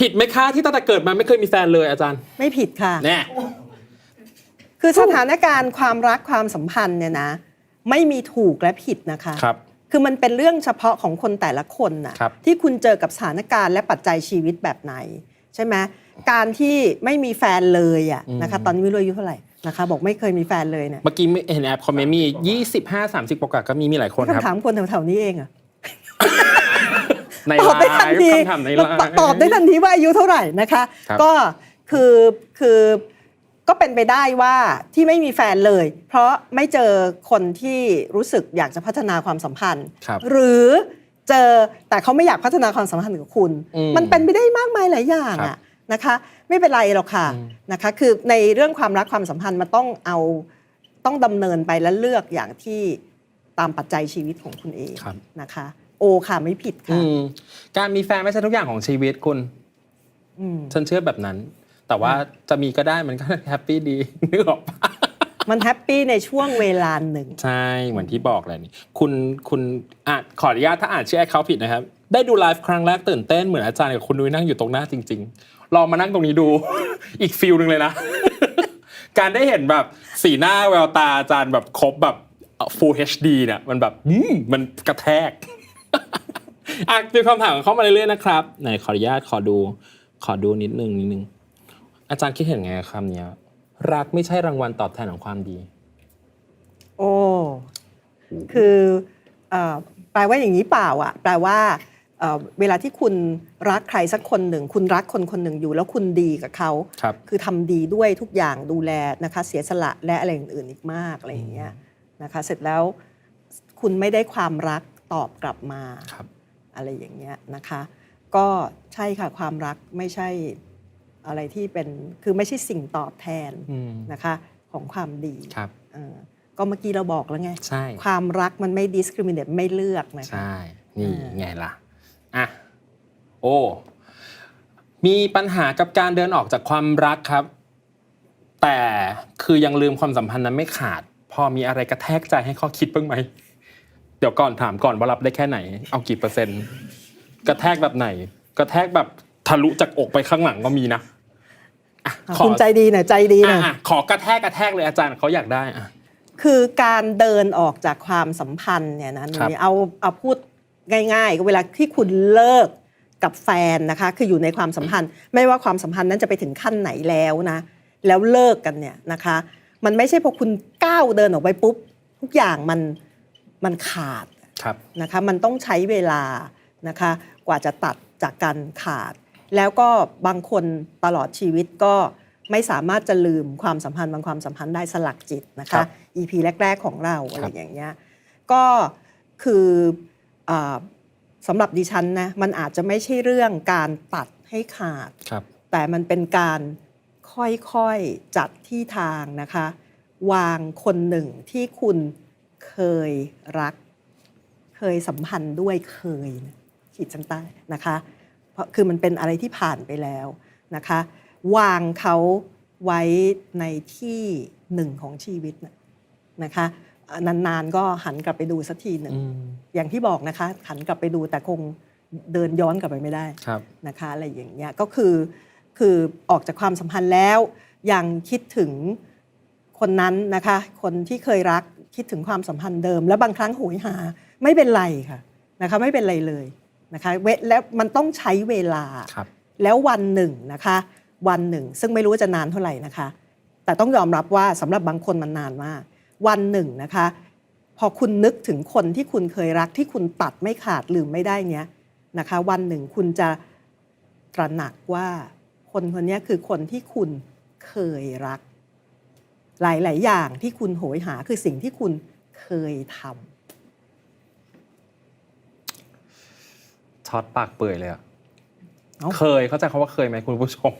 ผิดไหมคะที่ตั้งแต่เกิดมาไม่เคยมีแฟนเลยอาจารย์ไม่ผิดค่ะ แน่ คือสถานการณ์ความรักความสัมพันธ์เนี่ยนะ ไม่มีถูกและผิดนะคะ ครับ คือมันเป็นเรื่องเฉพาะของคนแต่ละคนนะครับ ที่คุณเจอกับสถานการณ์และปัจจัยชีวิตแบบไหน ใช่ไหมการที่ไม่มีแฟนเลยอะนะคะ ตอนนี้ไม่รู้อายุเท่าไหร่นะคะ บอกไม่เคยมีแฟนเลยเนี่ยเมื่อกี้เห็นแอปคอมเมนต์มี 25 30กว่าๆก็มีมีหลายคนครับ คำถามคนแถวๆนี้เองอะ ในตอบได้ทันไลฟ์ทีคำถามในไลฟ์ตอบได้ทันทีว่าอายุเท่าไหร่นะคะครับก็คือคือก็เป็นไปได้ว่าที่ไม่มีแฟนเลย เพราะไม่เจอคนที่รู้สึกอยากจะพัฒนาความสัมพันธ์ครับหรือเจอแต่เขาไม่อยากพัฒนาความสัมพันธ์กับคุณอืมมันเป็นไปได้มากมายหลายอย่างครัอะบนะคะ ไม่เป็นไรหรอกค่ะอืมนะคะ คือในเรื่องความรักความสัมพันธ์มันต้องเอาต้องดำเนินไปและเลือกอย่างที่ตามปัจจัยชีวิตของคุณเองครับนะคะ โอค่ะไม่ผิดอืค่ะมการมีแฟนไม่ใช่ทุกอย่างของชีวิตคุณ อืม ฉันเชื่อแบบนั้น แต่ว่าจะมีก็ได้มันก็แฮปปี้ดี นึกออกปะมันแฮปปี้ในช่วงเวลาหนึ่ง ใช่ เหมือนที่บอกเลยนี่ คุณคุณอ่านขออนุญาตถ้าอ่านชื่อแอคเคาผิดนะครับ ได้ดูไลฟ์ครั้งแรกตื่นเต้นเหมือนอาจารย์กับคุณนุ้ยนั่งอยู่ตรงหน้าจริง ๆ ลองมานั่งตรงนี้ดู อีกฟิลหนึ่งเลยนะ การได้เห็นแบบสีหน้าแววตาอาจารย์แบบครบแบบ full HD เนี่ยมันแบบอืมมันกระแทก อะมีคำถามเข้ามาเรื่อยๆนะครับไหนขออนุญาตขอดูขอดูนิดนึงนิดนึงอาจารย์คิดเห็นไงกับคำเนี้ย รักไม่ใช่รางวัลตอบแทนของความดี โอ้ คือเอ่อแปลว่าอย่างนี้เปล่าอะแปลว่าเอ่อเวลาที่คุณรักใครสักคนหนึ่ง คุณรักคนคนหนึ่งอยู่ แล้วคุณดีกับเขาครับคือทำดีด้วยทุกอย่างดูแลนะคะ เสียสละและอะไรอื่นๆอีกมากอะไรอย่างเงี้ยนะคะ เสร็จแล้วคุณไม่ได้ความรัก ตอบกลับมาครับอะไรอย่างเงี้ยนะคะ ก็ใช่ค่ะความรักไม่ใช่อะไรที่เป็นคือไม่ใช่สิ่งตอบแทนอืมนะคะของความดีครับเออก็เมื่อกี้เราบอกแล้วไงใช่ความรักมันไม่ discriminate ไม่เลือกนะคะใช่นี่อ่าไงล่ะอะโอ้มีปัญหากับการเดินออกจากความรักครับ แต่คือยังลืมความสัมพันธ์นั้นไม่ขาด พอมีอะไรกระแทกใจให้ข้อคิดบ้างไหม เดี๋ยวก่อนถามก่อนว่ารับได้แค่ไหน เอากี่เปอร์เซ็นต์ กระแทกแบบไหน กระแทกแบบทะลุจากอกไปข้างหลังก็มีนะอะอะขอคุณใจดีหน่อยใจดีหน่อยอะขอกระแทกกระแทกเลยอาจารย์เขาอยากได้อะ คือการเดินออกจากความสัมพันธ์เนี่ยนะหนูครับ เอาเอาพูดง่ายๆก็เวลาที่คุณเลิกกับแฟนนะคะ คืออยู่ในความสัมพันธ์ ไม่ว่าความสัมพันธ์นั้นจะไปถึงขั้นไหนแล้วนะ แล้วเลิกกันเนี่ยนะคะ มันไม่ใช่พอคุณก้าวเดินออกไปปุ๊บ ทุกอย่างมัน มันขาดครับนะคะมันต้องใช้เวลานะคะกว่าจะตัดจากการขาด แล้วก็บางคนตลอดชีวิตก็ไม่สามารถจะลืมความสัมพันธ์บางความสัมพันธ์ได้สลักจิตนะครัคะบ EP แรก ๆ ของเราอะคไรรับอย่างเงี้ยก็คืออาสำหรับดิฉันนะมันอาจจะไม่ใช่เรื่องการตัดให้ขาดครับแต่มันเป็นการค่อยๆจัดที่ทางนะคะ วางคนหนึ่งที่คุณ เคยรัก เคยสัมพันธ์ด้วยเคยนะขีดเส้นใต้นะคะเพราะคือมันเป็นอะไรที่ผ่านไปแล้วนะคะ วางเขาไว้ในที่หนึ่งของชีวิตนะนะคะอ่านานๆก็หันกลับไปดูสักทีหนึ่งอืมอย่างที่บอกนะคะ หันกลับไปดูแต่คงเดินย้อนกลับไปไม่ได้ครับนะคะอะไรอย่างเงี้ยก็คือคือออกจากความสัมพันธ์แล้ว ยังคิดถึงคนนั้นนะคะ คนที่เคยรัก คิดถึงความสัมพันธ์เดิม แล้วบางครั้งโหยหาไม่เป็นไรค่ะนะคะไม่เป็นไรเลยนะคะเวแล้วมันต้องใช้เวลาครับแล้ววันหนึ่งนะคะวันหนึ่ง ซึ่งไม่รู้ว่าจะนานเท่าไหร่นะคะ แต่ต้องยอมรับว่าสำหรับบางคนมันนานมาก วันหนึ่งนะคะ พอคุณนึกถึงคนที่คุณเคยรักที่คุณตัดไม่ขาดลืมไม่ได้เนี้ยนะคะ วันหนึ่งคุณจะตระหนักว่าคนคนนี้คือคนที่คุณเคยรัก หลาย ๆ อย่างที่คุณโหยหาคือสิ่งที่คุณเคยทำช็อตปากเปื่อยเลยอะเอ้าเคยเข้าใจคำว่าเคยไหมคุณผู้ชม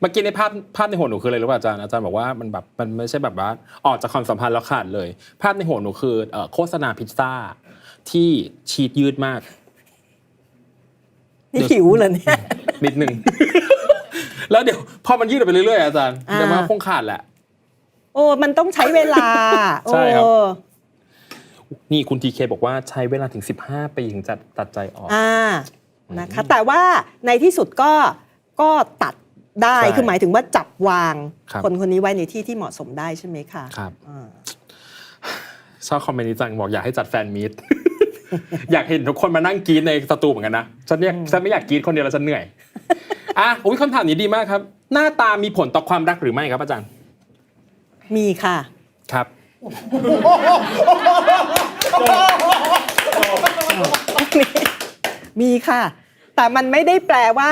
เมื่อกี้ในภาพภาพในหัวหนูคืออะไรรู้ป่ะอาจารย์อาจารย์บอกว่ามันแบบมันไม่ใช่แบบว่าออกจากความสัมพันธ์แล้วขาดเลย ภาพในหัวหนูคือเอ่อโฆษณาพิซซ่าที่ชีตยืดมากนี่หิวเลยเนี่ยนิดนึงแล้วเดี๋ยวพอมันยืดออกไปเรื่อยๆอาจารย์อ่าเดี๋ยวมันคงขาดแหละ โอ้มันต้องใช้เวลาใช่ครับ โอ้นี่คุณทีเคบอกว่าใช้เวลาถึง 15 ปีถึงจะตัดใจออก อ่านะคะ แต่ว่าในที่สุดก็ก็ตัดได้ใช่คือหมายถึงว่าจับวางครับคนคนนี้ไว้ในที่ที่เหมาะสมได้ใช่ไหมคะครับ อ่า ชอบคอมเมนต์นี้จังบอกอยากให้จัดแฟนมีต อยากเห็นทุกคนมานั่งกรีดในสตูเหมือนกันนะฉันเนี่ยฉันไม่อยากกรีดคนเดียวแล้วฉันเหนื่อย อะโอ้ยคำถามนี้ดีมากครับ หน้าตามีผลต่อความรักหรือไม่ครับอาจารย์ มีค่ะ ครับ มีค่ะ แต่มันไม่ได้แปลว่า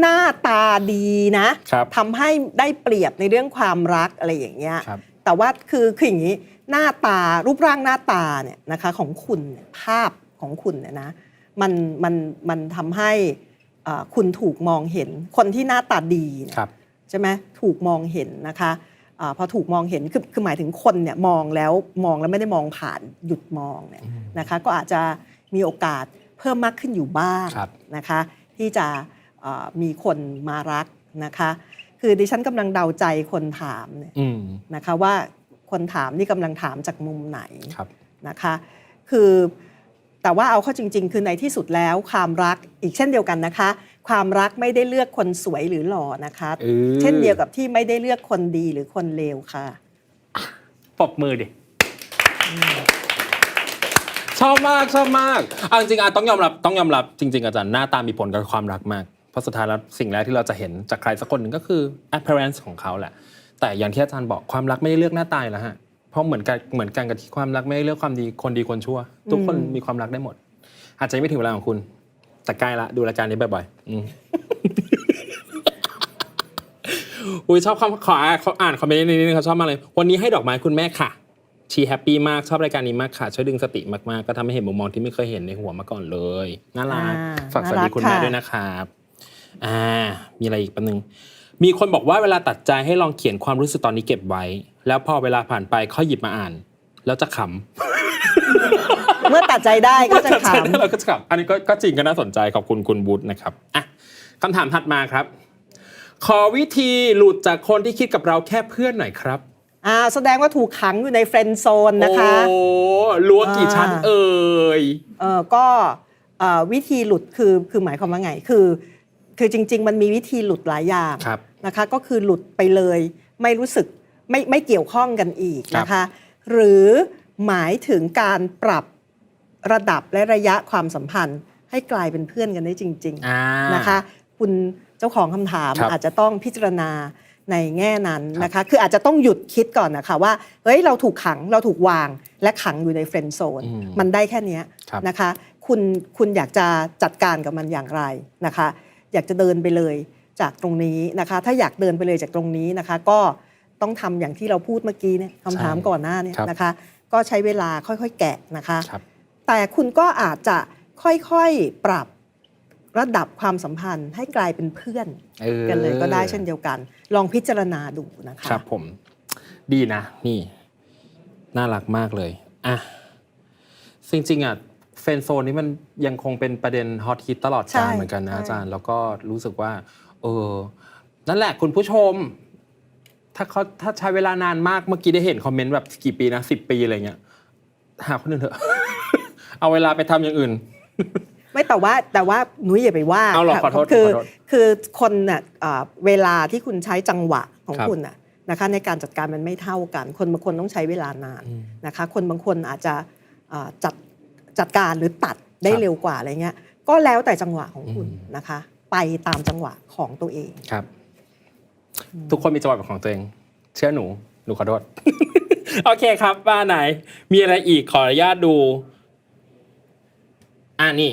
หน้าตาดีนะครับทำให้ได้เปรียบในเรื่องความรักอะไรอย่างเงี้ย ครับ แต่ว่าคือคืออย่างนี้หน้าตารูปร่างหน้าตาเนี่ยนะคะของคุณเนี่ยภาพของคุณเนี่ยนะมันมันมันทำให้เอ่อคุณถูกมองเห็นคนที่หน้าตาดีเนี่ย ครับ ใช่ไหมถูกมองเห็นนะคะ อาพอถูกมองเห็นคือคือหมายถึงคนเนี่ยมองแล้วมองแล้วไม่ได้มองผ่านหยุดมองเนี่ยนะคะก็อาจจะมีโอกาสเพิ่มมากขึ้นอยู่บ้างครับนะคะที่จะเอ่อมีคนมารักนะคะคือดิฉันกำลังเดาใจคนถามเนี่ยอืมนะคะว่าคนถามนี่กำลังถามจากมุมไหนครับนะคะคือแต่ว่าเอาเข้าจริง ๆ คือในที่สุดแล้วความรักอีกเช่นเดียวกันนะคะ ความรักไม่ได้เลือกคนสวยหรือหล่อนะคะ เออ เช่นเดียวกับที่ไม่ได้เลือกคนดีหรือคนเลวค่ะ ปรบมือดิ ชอบมากชอบมากเอาจริงๆอะต้องยอมรับต้องยอมรับจริง ๆ อาจารย์หน้าตามีผลกับความรักมาก เพราะสุดท้ายแล้วสิ่งแรกที่เราจะเห็นจากใครสักคนหนึ่งก็คือ appearance ของเขาแหละ แต่อย่างที่อาจารย์บอกความรักไม่ได้เลือกหน้าตายแล้วฮะเพราะเหมือนกันเหมือนกันกับที่ความรักไม่ได้เลือกความดีคนดีคนชั่ว ทุกคนมีความรักได้หมด อาจจะยังไม่ถึงเวลาของคุณ แต่ใกล้ละดูรายการนี้บ่อยๆอืมอุ้ยชอบคำขออ่านขออ่านคอมเมนต์นิดนึงเขาชอบมากเลย วันนี้ให้ดอกไม้คุณแม่ค่ะ ชีแฮปปี้มากชอบรายการนี้มากค่ะ ช่วยดึงสติมากๆ ก็ทำให้เห็นมุมมองที่ไม่เคยเห็นในหัวมาก่อนเลย น่ารัก อ่าฝากสวัสดีน่ารักคุณแม่ค่ะ ด้วยนะครับอ่ามีอะไรอีกแป๊บนึง มีคนบอกว่าเวลาตัดใจให้ลองเขียนความรู้สึกตอนนี้เก็บไว้ แล้วพอเวลาผ่านไปค่อยหยิบมาอ่าน แล้วจะขำ เมื่อตัดใจได้ก็จะขเราก็จะขำอันนี้ก็ก็จริงก็น่าสนใจขอบคุณคุณบูธนะครับอะคำถามถัดมาครับ ขอวิธีหลุดจากคนที่คิดกับเราแค่เพื่อนหน่อยครับำอ่าแสดงว่าถูกขังอยู่ในเฟรนด์โซนนะคะ โอ้รั้วกี่ชั้นอ่าเอ่ยเออก็เอ่อวิธีหลุดคือคือหมายความว่าไงคือ คือจริง ๆ มันมีวิธีหลุดหลายอย่างครับนะคะ ก็คือหลุดไปเลย ไม่รู้สึกไม่ไม่เกี่ยวข้องกันอีกครับนะคะ หรือหมายถึงการปรับ ระดับและระยะความสัมพันธ์ ให้กลายเป็นเพื่อนกันได้จริงอ่า ๆนะคะ คุณเจ้าของคำถามครับอาจจะต้องพิจารณาในแง่นั้นครับนะคะ คืออาจจะต้องหยุดคิดก่อนนะคะว่าเฮ้ยเราถูกขังเราถูกวางและขังอยู่ในเฟรนด์โซนอืมมันได้แค่เนี้ยครับ นะคะคุณคุณอยากจะจัดการกับมันอย่างไรนะคะ อยากจะเดินไปเลยจากตรงนี้นะคะ ถ้าอยากเดินไปเลยจากตรงนี้นะคะ ก็ต้องทำอย่างที่เราพูดเมื่อกี้เนี่ยคำถามก่อนหน้าเนี่ยครับ นะคะ ก็ใช้เวลาค่อยๆ แกะนะคะ ครับ แต่คุณก็อาจจะค่อยๆปรับระดับความสัมพันธ์ให้กลายเป็นเพื่อนออกันเลยก็ได้เช่นเดียวกัน ลองพิจารณาดูนะคะ ครับผม ดีนะ นี่ น่ารักมากเลยอะจริงๆอะเฟนโซนนี้มันยังคงเป็นประเด็นฮอตฮิตตลอดใช่กาลเหมือนกันนะใช่อาจารย์ แล้วก็รู้สึกว่า เออ นั่นแหละคุณผู้ชม ถ้าเขาถ้าใช้เวลานานมากเมื่อกี้ได้เห็นคอมเมนต์แบบกี่ปีนะสิบปีอะไรเงี้ยหาคนอื่นเถอะ เอาเวลาไปทำอย่างอื่น ไม่แต่ว่าแต่ว่าหนุ้ยอย่าไปว่าเอาเหรอค่ะขอโทษคือขอโทษคือคนน่ะเอ่อเวลาที่คุณใช้จังหวะของครับ คุณน่ะนะคะในการจัดการมันไม่เท่ากัน คนบางคนต้องใช้เวลานาน อืม นะคะคนบางคนอาจจะเอ่อจัดจัดการหรือตัดได้ครับเร็วกว่าอะไรเงี้ยก็แล้วแต่จังหวะของคุณอืม นะคะ ไปตามจังหวะของตัวเอง ครับ ทุกคนมีจังหวะเป็นของตัวเอง เชื่อหนู หนูขอโทษ โอเคครับบ้านไหน มีอะไรอีกขออนุญาตดู อ่านี่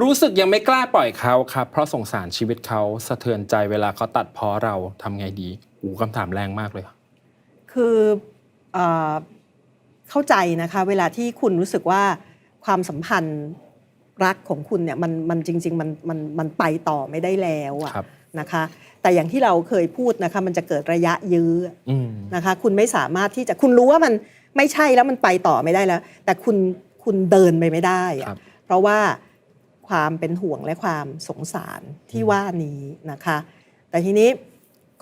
รู้สึกยังไม่กล้าปล่อยเขาครับ เพราะสงสารชีวิตเขาสะเทือนใจเวลาเขาตัดเพ้อเราทำไงดีอูคำถามแรงมากเลย คือเอ่อเข้าใจนะคะ เวลาที่คุณรู้สึกว่าความสัมพันธ์รักของคุณเนี่ยมันมันจริง ๆ มันมันมันไปต่อไม่ได้แล้วอะครับ นะคะ แต่อย่างที่เราเคยพูดนะคะ มันจะเกิดระยะยื้ออืมนะคะ คุณไม่สามารถที่จะคุณรู้ว่ามันไม่ใช่แล้วมันไปต่อไม่ได้แล้ว แต่คุณคุณเดินไปไม่ได้อะ ครับเพ ราะว่าความเป็นห่วงและความสงสารที่ว่านี้นะคะ แต่ทีนี้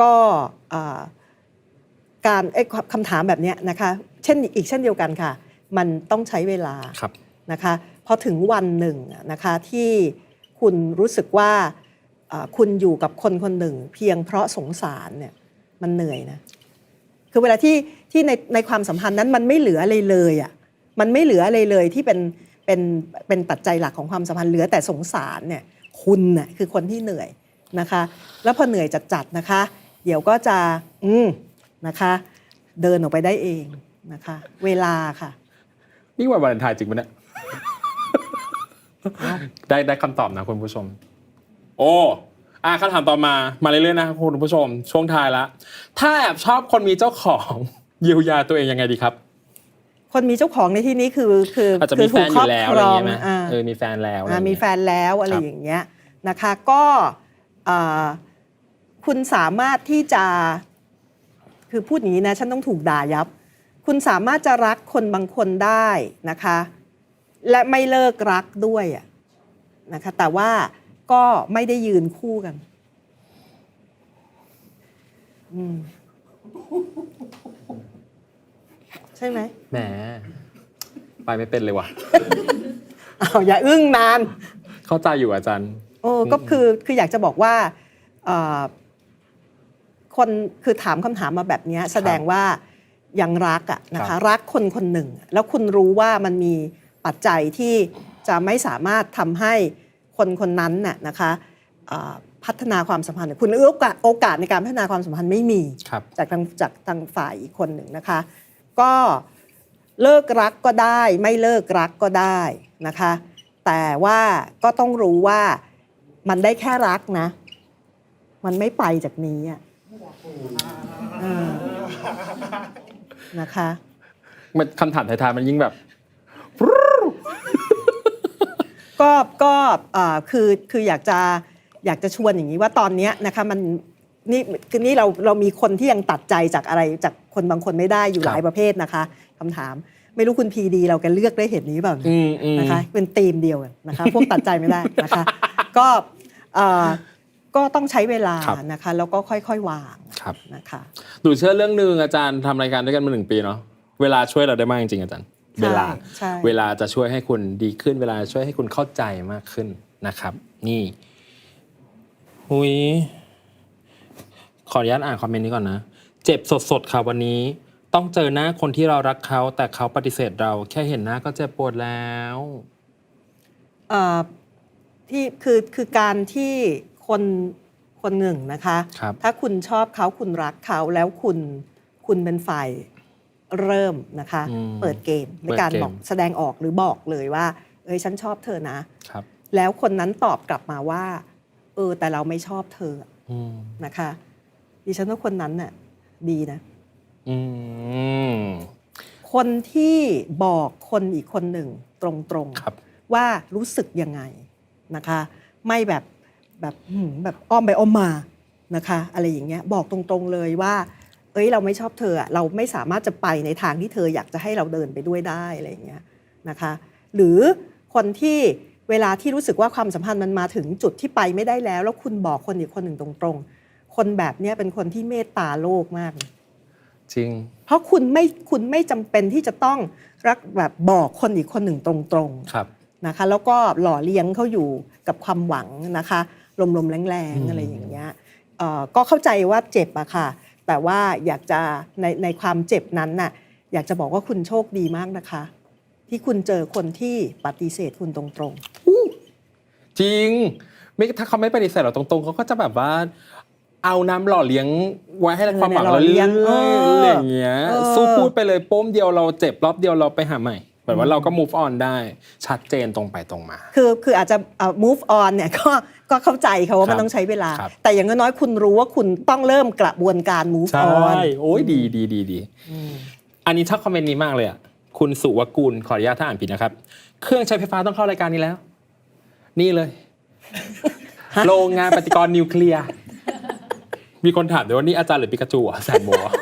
ก็เอ่อการเอ้ยคำถามแบบเนี้ยนะคะเช่นอีกเช่นเดียวกันค่ะ มันต้องใช้เวลาครับนะคะพอถึงวันหนึ่งอะนะคะที่คุณรู้สึกว่าเอ่อคุณอยู่กับคนคนหนึ่ง เพียงเพราะสงสารเนี่ยมันเหนื่อยนะคือเวลาที่ที่ในในความสัมพันธ์นั้นมันไม่เหลืออะไรเลยอะ่ะมันไม่เหลืออะไรเลยที่เป็น เป็นเป็นปัจจัยหลักของความสัมพันธ์เหลือแต่สงสารเนี่ยคุณน่ะคือคนที่เหนื่อยนะคะ แล้วพอเหนื่อยจัดๆนะคะ เดี๋ยวก็จะอืมนะคะ เดินออกไปได้เองนะคะ เวลาค่ะนี่วันวาเลนไทน์จริงปะเนี่ยได้ได้คำตอบนะคุณผู้ชม โอ้อะคำถามต่อมามาเรื่อยๆนะครับคุณผู้ชม ช่วงท้ายละถ้าแอบชอบคนมีเจ้าของเยียวยาตัวเองยังไงดีครับ คนมีเจ้าของในที่นี้คือคืออาจจะคืมีแฟนอยู่แล้วอะไรอย่างเงี้ยไหมอ่าเออมีแฟนแล้วอะไรออ่าย่างมีเงี้ยแฟนแล้วอะไรครับอย่างเงี้ยนะคะก็อ่าคุณสามารถที่จะ คือพูดอย่างนี้นะ ฉันต้องถูกด่ายับ คุณสามารถจะรักคนบางคนได้นะคะ และไม่เลิกรักด้วยอะนะคะ แต่ว่าก็ไม่ได้ยืนคู่กันอืม ใช่ไหมแหมไปไม่เป็นเลยว่ะ อ้าวอย่าอึ้งนาน เข้าใจอยู่อาจารย์ โอ้ก็คือคืออยากจะบอกว่าเอ่อคนคือถามคำถามมาแบบเนี้ยแสดงว่ายังรักอะนะครัคะ บ รักคนคนหนึ่ง แล้วคุณรู้ว่ามันมีปัจจัยที่จะไม่สามารถทำให้คนคนนั้นน่ะนะคะเอ่อพัฒนาความสัมพันธ์ คุณโอกาสโอกาสในการพัฒนาความสัมพันธ์ไม่มี ครับ จากทางจากทางฝ่ายอีกคนหนึ่งนะคะ ก็เลิกรักก็ได้ไม่เลิกรักก็ได้นะคะ แต่ว่าก็ต้องรู้ว่ามันได้แค่รักนะ มันไม่ไปจากนี้อะเออนะคะ มันคำถามท้ายๆมันยิ่งแบบ ก็ก็เอ่อคือคืออยากจะอยากจะชวนอย่างนี้ว่าตอนเนี้ยนะคะมัน นี่คือนี่เราเรามีคนที่ยังตัดใจจากอะไรจากคนบางคนไม่ได้อยู่ครับหลายประเภทนะคะคำถาม ไม่รู้คุณพีดีเราแกเลือกได้เห็นนี้เปล่าอืมอืมนะคะ เป็นธีมเดียวกันนะคะ พวกตัดใจไม่ได้นะคะ ก็เอ่อก็ต้องใช้เวลาครับนะคะ แล้วก็ค่อยๆวางครับนะคะดูเชื่อเรื่องหนึ่งอาจารย์ทำรายการด้วยกันมาหนึ่งปีเนาะเวลาช่วยเราได้มากจริงๆอาจารย์ เวลาใช่เวลาจะช่วยให้คุณดีขึ้น เวลาช่วยให้คุณเข้าใจมากขึ้นนะครับ นี่หุย ขออนุญาตอ่านคอมเมนต์นี้ก่อนนะ เจ็บสดๆค่ะวันนี้ ต้องเจอหน้าคนที่เรารักเขาแต่เขาปฏิเสธเรา แค่เห็นหน้าก็เจ็บปวดแล้วเอ่อที่คือคือการที่คนคนหนึ่งนะคะ ครับ ถ้าคุณชอบเขาคุณรักเขาแล้วคุณคุณเป็นฝ่ายเริ่มนะคะ อืมเปิดเกมในเปิดการเกม บอกแสดงออกหรือบอกเลยว่า เอ้ยฉันชอบเธอนะ ครับแล้วคนนั้นตอบกลับมาว่า เออแต่เราไม่ชอบเธออืมนะคะ ดิฉันว่าคนนั้นน่ะดีนะ อืม คนที่บอกคนอีกคนหนึ่งตรงครับ ๆ ว่ารู้สึกยังไงนะคะ ไม่แบบแบบหืมแบบอ้อมไปอ้อมมานะคะ อะไรอย่างเงี้ยบอกตรงๆเลยว่า เอ้ยเราไม่ชอบเธออะเราไม่สามารถจะไปในทางที่เธออยากจะให้เราเดินไปด้วยได้อะไรอย่างเงี้ยนะคะ หรือคนที่เวลาที่รู้สึกว่าความสัมพันธ์มันมาถึงจุดที่ไปไม่ได้แล้ว แล้วคุณบอกคนอีกคนหนึ่งตรงๆ คนแบบเนี้ยเป็นคนที่เมตตาโลกมากเลยจริง เพราะคุณไม่คุณไม่จำเป็นที่จะต้องรักแบบบอกคนอีกคนหนึ่งตรงๆครับนะคะ แล้วก็หล่อเลี้ยงเขาอยู่กับความหวังนะคะลมๆแรงอืมๆอะไรอย่างเงี้ยเอ่อก็เข้าใจว่าเจ็บอะค่ะ แต่ว่าอยากจะในในความเจ็บนั้นน่ะอยากจะบอกว่าคุณโชคดีมากนะคะ ที่คุณเจอคนที่ปฏิเสธคุณตรงจริง ไม่ถ้าเขาไม่ปฏิเสธเราตรงๆเขาก็จะแบบว่า เอาน้ำหล่อเลี้ยงไว้ให้ความหวังเราเรื่อยๆอะไรอย่างเงี้ยสู้พูดไปเลยโป้มเดียวเราเจ็บรอบเดียวเราไปหาใหม่เหมือนว่าเราก็ move on ได้ชัดเจนตรงไปตรงมาๆคือคืออาจจะเอ่อ move on เนี่ยก็ก็เข้าใจเขาว่าครัมันบต้องใช้เวลาครับแต่อย่างน้อยๆคุณรู้ว่าคุณต้องเริ่มกระบวนการ move ใช่ on โอ้ยดีดีดีดีอืมอันนี้ชอบคอมเมนต์นี้มากเลยอะคุณสุวกุลขออนุญาตถ้าอ่านผิดนะครับ เครื่องใช้ไฟฟ้าต้องเข้ารายการนี้แล้ว นี่เลย โรงงานปฏิกรณ์นิวเคลียร์ มีคนถามด้วยว่านี่อาจารย์หรือปิกาจูอะแซมโบอะ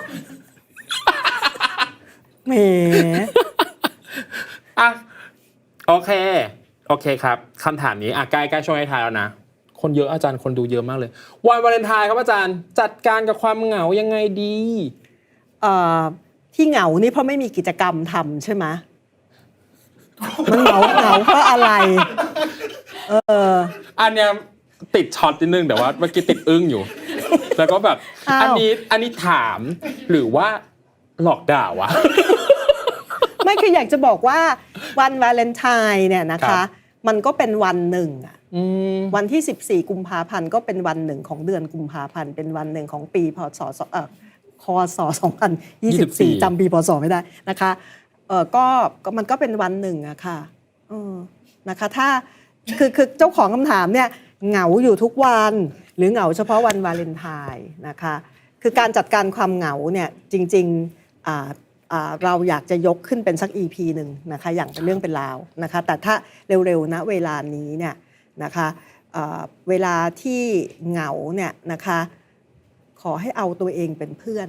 แหมอะโอเค โอเคครับคำถามนี้อะใกล้ใกล้ช่วงท้ายๆแล้วนะ คนเยอะอาจารย์คนดูเยอะมากเลย วันวาเลนไทน์ครับอาจารย์ จัดการกับความเหงายังไงดีเอ่อที่เหงานี่เพราะไม่มีกิจกรรมทำใช่ไหมมันเหงาเหงาเพราะอะไร เออ อันเนี้ยติดช็อตนิดนึงแต่ว่าเมื่อกี้ติดอึ้งอยู่ แล้วก็แบบ อ้าว อันนี้อันนี้ถามหรือว่าหลอกด่าวะ ไม่คืออยากจะบอกว่าวันวาเลนไทน์เนี่ยนะครัคะ บ มันก็เป็นวันหนึ่งอะอืม วันที่ 14 กุมภาพันธ์ก็เป็นวันหนึ่งของเดือนกุมภาพันธ์ เป็นวันหนึ่งของปีพศสเอ่อคศ2024 จำปีพศไม่ได้นะคะเออก็ก็มันก็เป็นวันหนึ่งอะค่ะเออนะคะ ถ้าคือคือเจ้าของคำถามเนี่ยเหงาอยู่ทุกวัน หรือเหงาเฉพาะวันวาเลนไทน์นะคะคือการจัดการความเหงาเนี่ยจริงๆอ่าอ่าเราอยากจะยกขึ้นเป็นสัก EP หนึ่งนะคะอย่างเป็นเรื่องเป็นราวนะคะแต่ถ้าเร็วๆนะเวลานี้เนี่ยนะคะเอ่อเวลาที่เหงาเนี่ยนะคะขอให้เอาตัวเองเป็นเพื่อน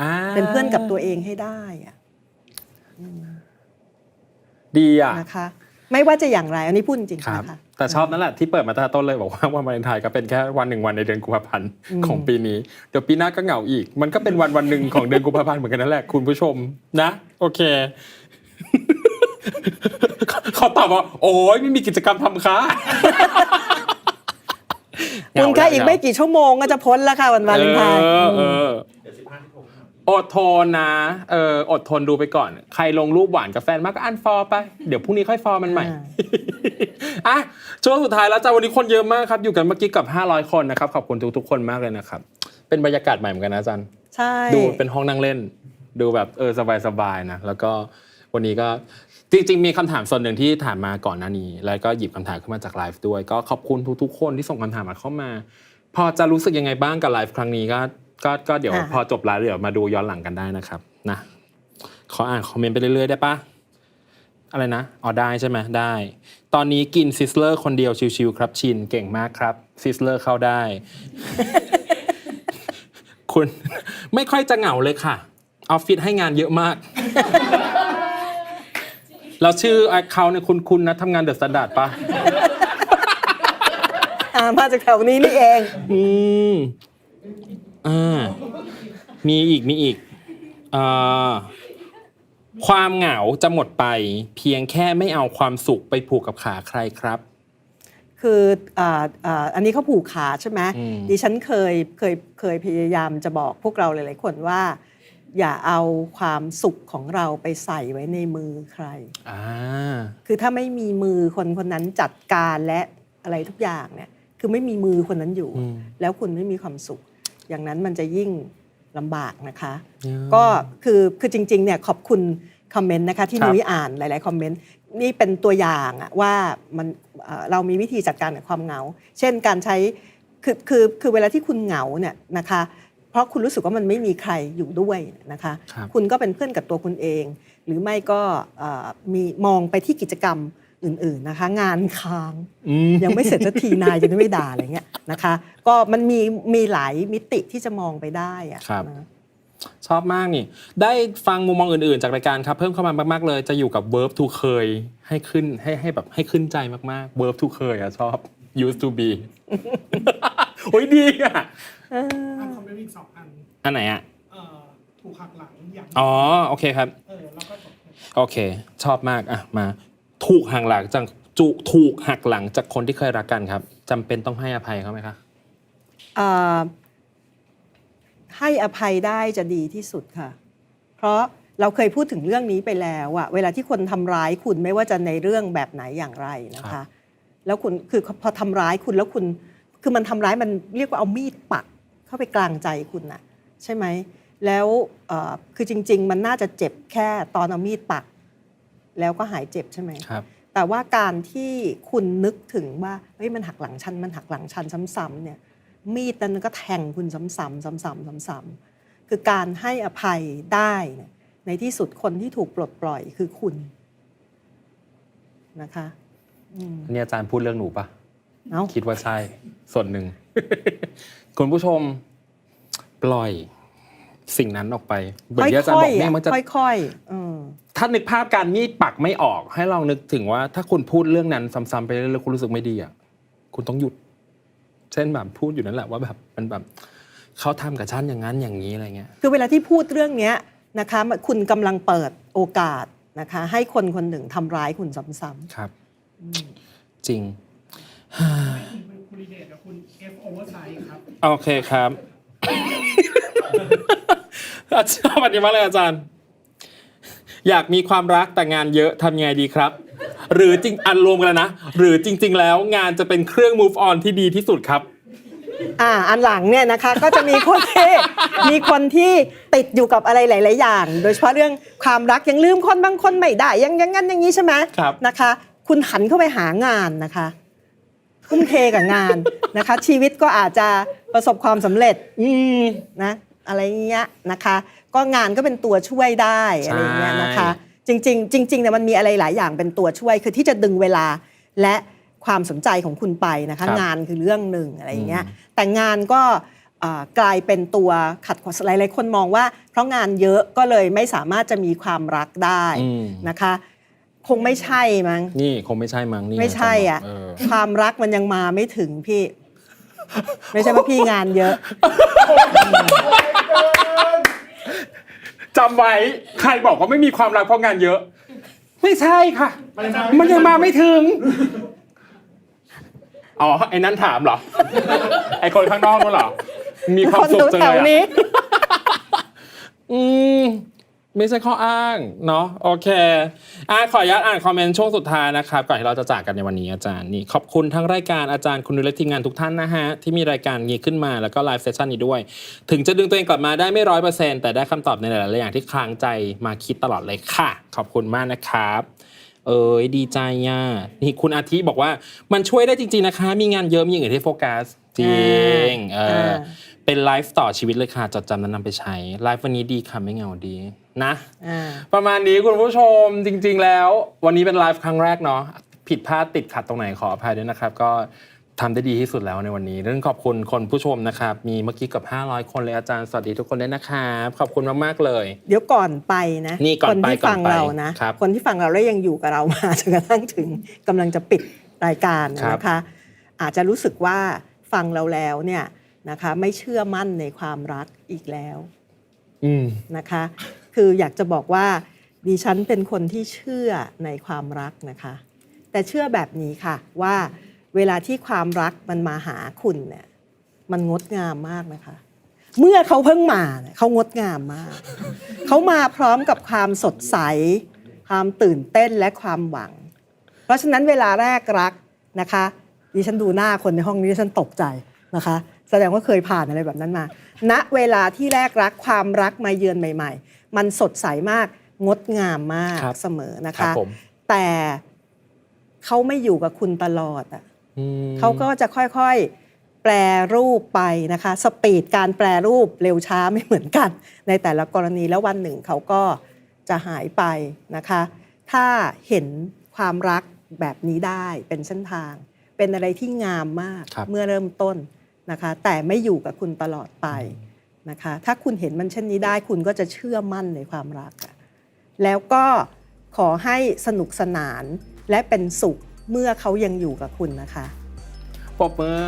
อ่าเป็นเพื่อนกับตัวเองให้ได้อะดีอะนะคะ ไม่ว่าจะอย่างไรอันนี้พูดจริงครับๆนะคะแต่ชอบนั่นแหละที่เปิดมาตั้งแต่ต้นเลยบอกว่าวันวาเลนไทน์ก็เป็นแค่วันหนึ่งวันในเดือนกุมภาพันธ์ของปีนี้ เดี๋ยวปีหน้าก็เหงาอีก มันก็เป็นวันวันหนึ่งของเดือนกุมภาพันธ์เหมือนกันนั่นแหละคุณผู้ชมนะ โอเคเขาตอบว่า โอ้ยไม่มีกิจกรรมทำค่ะคุณคะอีกไม่กี่ชั่วโมงก็จะพ้นแล้วค่ะวันวาเลนไทน์เออเออ อดทนนะเอออดทนดูไปก่อน ใครลงรูปหวานกับแฟนมากก็อันฟอลไป เดี๋ยวพรุ่งนี้ค่อยฟอลมันใหม่อะช่วงสุดท้ายแล้วจ้าวันนี้คนเยอะมากครับ อยู่กันเมื่อกี้กับ 500 คนนะครับ ขอบคุณทุกๆคนมากเลยนะครับ เป็นบรรยากาศใหม่เหมือนกันนะอาจันใช่ ดูเป็นห้องนั่งเล่น ดูแบบเออสบายๆนะ แล้วก็วันนี้ก็จริงๆ มีคำถามส่วนหนึ่งที่ถามมาก่อนหน้านี้ แล้วก็หยิบคำถามขึ้นมาจากไลฟ์ด้วย ก็ขอบคุณทุกๆ คนที่ส่งคำถามมาเข้ามา พอจะรู้สึกยังไงบ้างกับไลฟ์ครั้งนี้ก็ ก็ก็เดี๋ยวพอจบไลฟ์เดี๋ยวมาดูย้อนหลังกันได้นะครับนะขออ่านคอมเมนต์ไปเรื่อยๆได้ปะอะไรนะอ๋อได้ใช่ไหมได้ ตอนนี้กินซิสเลอร์คนเดียวชิวๆครับชินเก่งมากครับซิสเลอร์เข้าได้ คุณไม่ค่อยจะเหงาเลยค่ะออฟฟิศให้งานเยอะมาก เราชื่อไอเขาเนี่ยคุณคุณนะทำงานเดอะสแตนดาร์ดปะอ่ามาจากแถวนี้นี่เอง อืม อ่ามีอีกมีอีกอ่าความเหงาจะหมดไป เพียงแค่ไม่เอาความสุขไปผูกกับขาใครครับ คืออ่าอ่าอันนี้เขาผูกขาใช่ไหมอืม ดิฉันเคยเคยเคยพยายามจะบอกพวกเราหลาย ๆ คนว่า อย่าเอาความสุขของเราไปใส่ไว้ในมือใคร อ่าคือถ้าไม่มีมือคนคนนั้นจัดการและอะไรทุกอย่างเนี่ย คือไม่มีมือคนนั้นอยู่ อืมแล้วคุณไม่มีความสุข อย่างนั้นมันจะยิ่งลำบากนะคะอืมก็คือคือจริงๆเนี่ยขอบคุณคอมเมนต์นะคะที่ครับนุ้ยอ่านหลายๆคอมเมนต์นี่เป็นตัวอย่างอะว่ามันเอ่อเรามีวิธีจัดการกับความเหงา เช่นการใช้คือคือคือเวลาที่คุณเหงาเนี่ยนะคะ เพราะคุณรู้สึกว่ามันไม่มีใครอยู่ด้วยนะคะครับคุณก็เป็นเพื่อนกับตัวคุณเอง หรือไม่ก็เอ่อมีมองไปที่กิจกรรม อื่นๆนะคะ งานค้างอืมยังไม่เสร็จสักทีนายจะไม่ด่าอะไรเงี้ยนะคะ ก็มันมีมีหลายมิติที่จะมองไปได้อะครับนะชอบมากนี่ ได้ฟังมุมมองอื่นๆ จากรายการครับ เพิ่มเข้ามามากๆเลย จะอยู่กับ verb to เคยให้ขึ้นให้ให้แบบให้ขึ้นใจมากๆ verb to เคยอะชอบ used to be โอ้ยดีอะอันคอมเมนต์อีกสองอัน อันไหนอะเอ่อถูกหักหลังอย่างอ๋อ โอเคครับ เออแล้วก็จบโอเค ชอบมาก อะ มา ถูกหักหลังจากจุถูกหักหลังจากคนที่เคยรักกันครับจำเป็นต้องให้อภัยเขาไหมคะเอ่อให้อภัยได้จะดีที่สุดค่ะ เพราะเราเคยพูดถึงเรื่องนี้ไปแล้วอะเวลาที่คนทำร้ายคุณไม่ว่าจะในเรื่องแบบไหนอย่างไรนะครัคะ บ แล้วคุณคือพอทำร้ายคุณแล้วคุณ คือมันทำร้ายมันเรียกว่าเอามีดปักเข้าไปกลางใจคุณน่ะใช่ไหมแล้วเอ่อคือจริง ๆ มันน่าจะเจ็บแค่ตอนเอามีดปัก แล้วก็หายเจ็บใช่ไหมครับแต่ว่าการที่คุณนึกถึงว่าเฮ้ยมันหักหลังฉันมันหักหลังฉันซ้ำๆเนี่ยมีดนั้นก็แทงคุณซ้ำๆซ้ำๆซ้ำๆคือการให้อภัยได้เนี่ยในที่สุดคนที่ถูกปลดปล่อยคือคุณนะคะอืมนี่อาจารย์พูดเรื่องหนูปะเอ้าคิดว่าใช่ ส่วนหนึ่ง คุณผู้ชมปล่อยสิ่งนั้นออกไปเหมือนที่อาจารย์บอกเนี่ยมันจะค่อยๆค่อยๆอืม ถ้านึกภาพการมีดปักไม่ออก ให้ลองนึกถึงว่า ถ้าคุณพูดเรื่องนั้นซ้ำๆไปเรื่อยๆคุณรู้สึกไม่ดีอะคุณต้องหยุด เช่นแบบพูดอยู่นั่นแหละว่าแบบมันแบบเขาทำกับฉันอย่างนั้นอย่างนี้อะไรเงี้ยคือเวลาที่พูดเรื่องเนี้ยนะคะมันคุณกำลังเปิดโอกาสนะคะ ให้คนคนหนึ่งทำร้ายคุณซ้ำครับ จริงคุณคุณเดชกับคุณ F oversize ครับโอเคครับอาจารย์วันนี้มากเลยอาจารย์ อยากมีความรักแต่งานเยอะทำยังไงดีครับ หรือจริงอันรวมกันแล้วนะ หรือจริง ๆ แล้วงานจะเป็นเครื่อง move on ที่ดีที่สุดครับ อ่าอันหลังเนี่ยนะคะก็จะมีคนที่ มีคนที่ติดอยู่กับอะไรหลาย ๆ อย่าง โดยเฉพาะเรื่องความรักยังลืมคนบางคนไม่ได้ยังอยังงั้นอย่างนี้ใช่ไหมครับ นะคะ คุณหันเข้าไปหางานนะคะทุ่มเทกับงานนะคะ ชีวิตก็อาจจะประสบความสำเร็จ อืมนะอะไรเงี้ยนะคะ ก็งานก็เป็นตัวช่วยได้อะไรเงี้ยนะคะ จริง ๆ จริงๆเนี่ยมันมีอะไรหลายอย่างเป็นตัวช่วย คือที่จะดึงเวลาและความสนใจของคุณไปนะคะครับงานคือเรื่องหนึ่งอะไรเงี้ยอืมแต่งานก็เอ่อกลายเป็นตัวขัดขวางหลายๆคนมองว่า เพราะงานเยอะก็เลยไม่สามารถจะมีความรักได้อืมนะคะ คงไม่ใช่มั้งนี่คงไม่ใช่มั้งนี่ไม่ใช่อะเออความรักมันยังมาไม่ถึงพี่ ไม่ใช่ว่าพี่งานเยอะ จำไว้ใครบอกว่าไม่มีความรักเพราะงานเยอะ ไม่ใช่ค่ะ มันยังมาไม่ถึง อ๋อ ไอ้นั่นถามเหรอ ไอ้คนข้างนอกนั่นเหรอ มีความสุขจังแถเลวยๆอะนี้อืม ไม่ใช่ข้ออ้างเนาะโอเคอะขออนุญาตอ่านคอมเมนต์ช่วงสุดท้ายนะครับก่อนที่เราจะจากกันในวันนี้อาจารย์นี่ขอบคุณทั้งรายการอาจารย์คุณนุ้ยและทีมงานทุกท่านนะฮะที่มีรายการนี้ขึ้นมาแล้วก็ไลฟ์เซสชันนี้ด้วย ถึงจะดึงตัวเองกลับมาได้ไม่ร้อยเปอร์เซ็นต์แต่ได้คำตอบในหลายๆอย่างที่คลางใจมาคิดตลอดเลยค่ะ ขอบคุณมากนะครับเอ้ยดีใจอะนี่คุณอาทิบอกว่ามันช่วยได้จริงๆนะคะ มีงานเยอะมีอย่างอื่นที่โฟกัส จริงเอออ่าเป็นไลฟ์ต่อชีวิตเลยค่ะ จดจำและนำไปใช้ ไลฟ์วันนี้ดีค่ะ ไม่เหงาดีนะอ่าประมาณนี้คุณผู้ชมจริง ๆ แล้ว วันนี้เป็นไลฟ์ครั้งแรกเนาะผิดพลาดติดขัดตรงไหนขออภัยด้วยนะครับ ก็ทำได้ดีที่สุดแล้วในวันนี้เรื่องขอบคุณคนผู้ชมนะครับ มีเมื่อกี้เกับ 500 คนเลยอาจารย์ สวัสดีทุกคนด้วยนะครับขอบคุณมาก ๆ เลย เดี๋ยวก่อนไปนะนี่ก่อนคนที่ไปก่อนฟังไปเรานะครับคนที่ฟังเราแล้วยังอยู่กับเรามาจนกระทั่งถึงกำลังจะปิดรายการครับนะคะ อาจจะรู้สึกว่า ฟังเราแล้วเนี่ยนะคะไม่เชื่อมั่นในความรักอีกแล้วอืมนะคะ คืออยากจะบอกว่าดิฉันเป็นคนที่เชื่อในความรักนะคะ แต่เชื่อแบบนี้ค่ะว่าเวลาที่ความรักมันมาหาคุณเนี่ยมันงดงามมากนะคะ เมื่อเขาเพิ่งมาเนี่ยเขางดงามมาก เขามาพร้อมกับความสดใส ความตื่นเต้นและความหวัง เพราะฉะนั้นเวลาแรกรักนะคะ ดิฉันดูหน้าคนในห้องนี้ดิฉันตกใจนะคะ แสดงว่าเคยผ่านอะไรแบบนั้นมา ณเวลาที่แรกรักความรักมาเยือนใหม่ ๆ มันสดใสมากงดงามมากครับเสมอนะครัคะบผมแต่เขาไม่อยู่กับคุณตลอดอะอืมเขาก็จะค่อยๆแปรรูปไปนะคะ สปีดการแปรรูปเร็วช้าไม่เหมือนกัน ในแต่ละกรณีแล้ววันหนึ่งเขาก็จะหายไปนะคะ ถ้าเห็นความรักแบบนี้ได้เป็นเส้นทาง เป็นอะไรที่งามมากครับเมื่อเริ่มต้นนะคะ แต่ไม่อยู่กับคุณตลอดไปนะคะ ถ้าคุณเห็นมันเช่นนี้ได้คุณก็จะเชื่อมั่นในความรักอะแล้วก็ขอให้สนุกสนานและเป็นสุขเมื่อเขายังอยู่กับคุณนะคะปรบมือ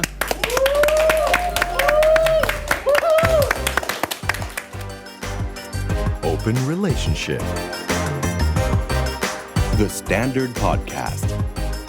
Open Relationship. The Standard Podcast.